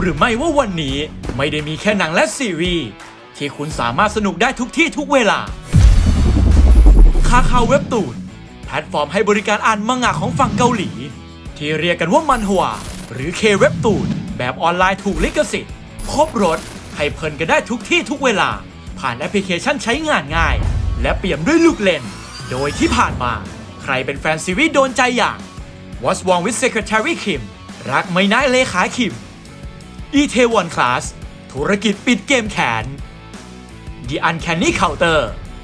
หรือไม่ว่าวันนี้ไม่ได้มีแค่หนังและซีรีส์ที่คุณสามารถสนุกได้ทุกที่ทุกเวลา คาคาเว็บตูนแพลตฟอร์มให้บริการอ่านมังงะของฝั่งเกาหลี ที่เรียกกันว่ามันฮวหรือเคเว็บตูนแบบออนไลน์ถูกลิขสิทธิ์ครบรถให้เพลินกันได้ทุกที่ทุกเวลา ผ่านแอปพลิเคชันใช้งานง่าย และเปี่ยมด้วยลูกเล่น โดยที่ผ่านมา ใครเป็นแฟนซีรีส์โดนใจอย่าง What's Wrong with Secretary Kim รักไม่น้ายเลขาคิม e t 1 Class ธุรกิจปิดเกมแขน The Uncanny Counter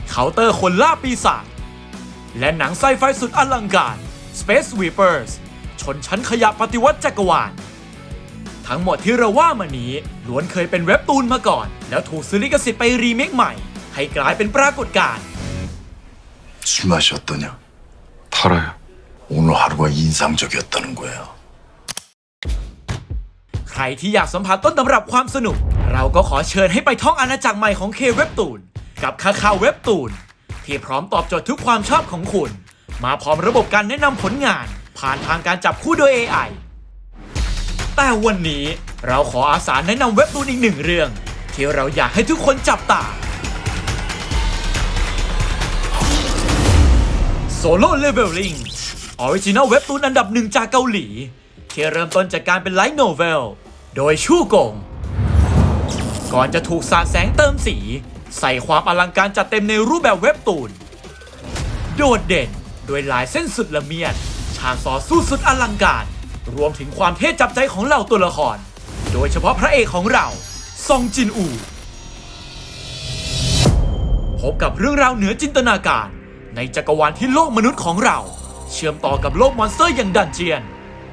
เคาน์เตอร์คนล่าปีศาจ และหนังไซไฟสุดอลังการ Space Sweepers ชนชั้นขยะปฏิวัติจักรวาล ทั้งหมดที่เราว่ามานี้ล้วนเคยเป็นเว็บตูนมาก่อน แล้วถูกซื้อลิขสิทธิ์ไปรีเมคใหม่ ให้กลายเป็นปรากฏการณ์ 술 맛이 어떠냐? 달아요. 오늘 하루가 인상적이었다는 거야. ใครที่อยากสัมผัสต้นตำรับความสนุก เราก็ขอเชิญให้ไปท่องอาณาจักรใหม่ของเคเว็บตูนกับคาคาเว็บตูนที่พร้อมตอบโจทย์ทุกความชอบของคุณ มาพร้อมระบบการแนะนำผลงาน ผ่านทางการจับคู่โดย AI แต่วันนี้เราขออาสาแนะนำเว็บตูนอีกหนึ่งเรื่อง ที่เราอยากให้ทุกคนจับตา Solo Leveling ออริจินัลเว็บตูนอันดับหนึ่งจากเกาหลีที่เริ่มต้นจากการเป็นไลท์โนเวล โดยชู่กง ก่อนจะถูกสาดแสงเติมสี ใส่ความอลังการจัดเต็มในรูปแบบเว็บตูน โดดเด่นด้วยลายเส้นสุดละเมียด ฉากต่อสู้สุดอลังการ รวมถึงความเท่จับใจของเหล่าตัวละคร โดยเฉพาะพระเอกของเราซองจินอู พบกับเรื่องราวเหนือจินตนาการ ในจักรวาลที่โลกมนุษย์ของเรา เชื่อมต่อกับโลกมอนสเตอร์อย่างดันเจียน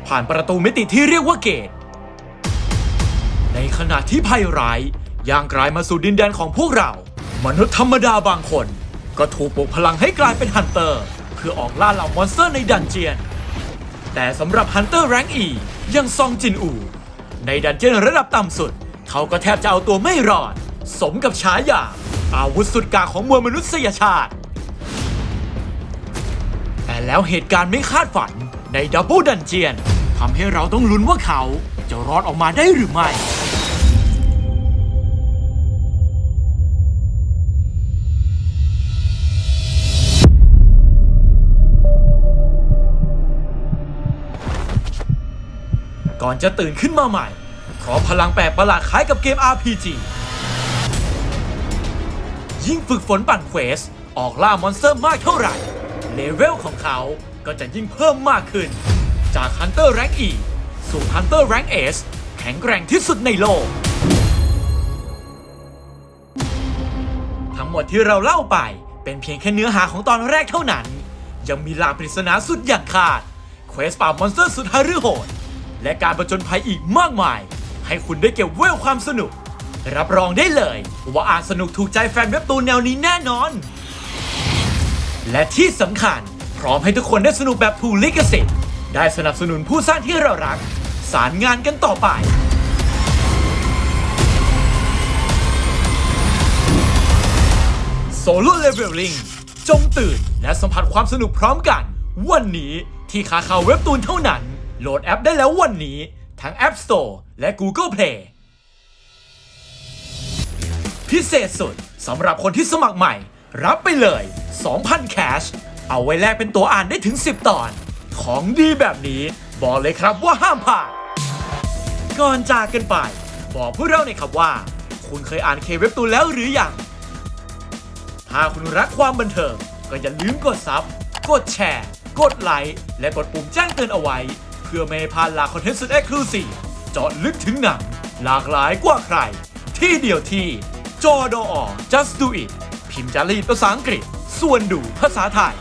ผ่านประตูมิติที่เรียกว่าเกต ในขณะที่ภัยร้ายย่างกลายมาสู่ดินแดนของพวกเรา มนุษย์ธรรมดาบางคน ก็ถูกปลุกพลังให้กลายเป็นฮันเตอร์ เพื่อออกล่าเหล่ามอนสเตอร์ในดันเจียน แต่สำหรับฮันเตอร์แรงอียังซองจินอู ในดันเจียนระดับต่ำสุด เขาก็แทบจะเอาตัวไม่รอด สมกับฉายา อาวุธสุดกาของมวลมนุษยชาติ แต่แล้วเหตุการณ์ไม่คาดฝันในดับเบิลดันเจียนทำให้เราต้องลุ้นว่าเขาจะรอดออกมาได้หรือไม่ ก่อนจะตื่นขึ้นมาใหม่เพราะพลังแปลกประหลาดคล้ายกับเกม RPG ยิ่งฝึกฝนปั่นเควส ออกล่ามอนสเตอร์มากเท่าไหร่ เลเวลของเขาก็จะยิ่งเพิ่มมากขึ้น จาก Hunter Rank E สู่ Hunter Rank S แข็งแกร่งที่สุดในโลก ทั้งหมดที่เราเล่าไปเป็นเพียงแค่เนื้อหาของตอนแรกเท่านั้น ยังมีลาปริศนาสุดอย่างขาดเควสปราบมอนสเตอร์สุดฮารือโหด และการประจนภัยอีกมากมาย ให้คุณได้เก็บเวลความสนุก รับรองได้เลย ว่าอาจสนุกถูกใจแฟนเว็บตูนแนวนี้แน่นอน และที่สำคัญ พร้อมให้ทุกคนได้สนุกแบบถูกลิขสิทธิ์ได้สนับสนุนผู้สร้างที่เรารัก สารงานกันต่อไปโซโล่เลเวลลิงจงตื่นและสัมผัสความสนุกพร้อมกัน วันนี้ที่คาคาเว็บตูนเท่านั้น โหลดแอปได้แล้ววันนี้ ทั้ง App Store และ Google Play พิเศษสุดสำหรับคนที่สมัครใหม่ รับไปเลย 2,000 แคช เอาไว้แลกเป็นตัวอ่านได้ถึง 10 ตอน ของดีแบบนี้ บอกเลยครับว่าห้ามพลาดก่อนจากกันไป บอกพวกเราหน่อยครับว่า คุณเคยอ่านเคเว็บตูนแล้วหรือยัง ถ้าคุณรักความบันเทิง ก็อย่าลืมกดซับ กดแชร์ กดไลค์ และกดปุ่มแจ้งเตือนเอาไว้ พื่อไม่ให้พลาดหลากคอนเทนต์สุดเอ็กซ์คลูซีฟเจาะลึกถึงหนัง หลากหลายกว่าใคร ที่เดียวที่จอดอ just do it พิมพ์จารีตภาษาอังกฤษ ส่วนดูภาษาไทย